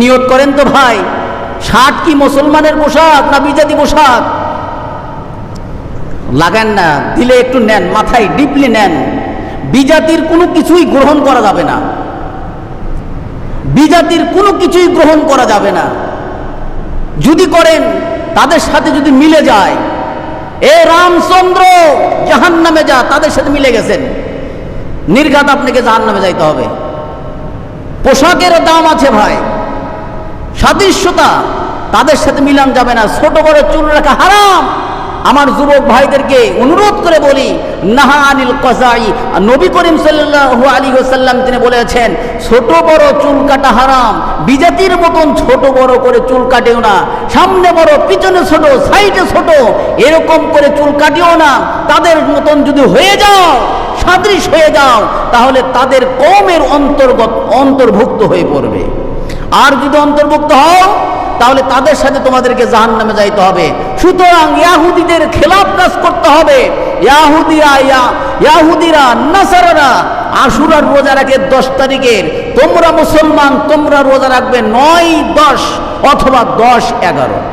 নিয়ত করেন তো ভাই? শার্ট কি মুসলমানের পোশাক না বিজাতি পোশাক? লাগান না, দিলে একটু নেন, মাথায় ডিপলি নেন। বিজাতির কোনো কিছুই গ্রহণ করা যাবে না। বিজাতির কোনো কিছুই গ্রহণ করা যাবে না। যদি করেন, তাদের সাথে যদি মিলে যায়, এ রামচন্দ্র জাহান নামে যা, তাদের সাথে মিলে গেছেন। নির্ঘাত আপনাকে জাহান নামে যাইতে হবে। পোশাকেরও দাম আছে ভাই। সাদৃশ্যতা, তাদের সাথে মিলান যাবে না। ছোট বড় চুল রাখা হারাম। আমার যুবক ভাইদেরকে অনুরোধ করে বলি, নাহা আনিল কসাই নবী করিম সাল্লাল্লাহু আলী সাল্লাম তিনি বলেছেন, ছোট বড় চুল কাটা হারাম। বিজাতির মতন ছোট বড় করে চুল কাটেও না। সামনে বড়, পিছনে ছোট, সাইডে ছোট, এরকম করে চুল কাটিও না। তাদের মতন যদি হয়ে যাও, সাদৃশ হয়ে যাও, তাহলে তাদের কমের অন্তর্গত, অন্তর্ভুক্ত হয়ে পড়বে। আর যদি অন্তর্ভুক্ত হও, তাহলে তাদের সাথে তোমাদেরকে জাহান নামে যাইতে হবে। সুতরাং ইয়াহুদিদের খেলাফ কাজ করতে হবে। ইয়াহুদিরা ইয়া, ইয়াহুদিরা, নাসারারা, আশুরার রোজা রাখে দশ তারিখের। তোমরা মুসলমান, তোমরা রোজা রাখবে নয়, দশ, অথবা দশ, এগারো।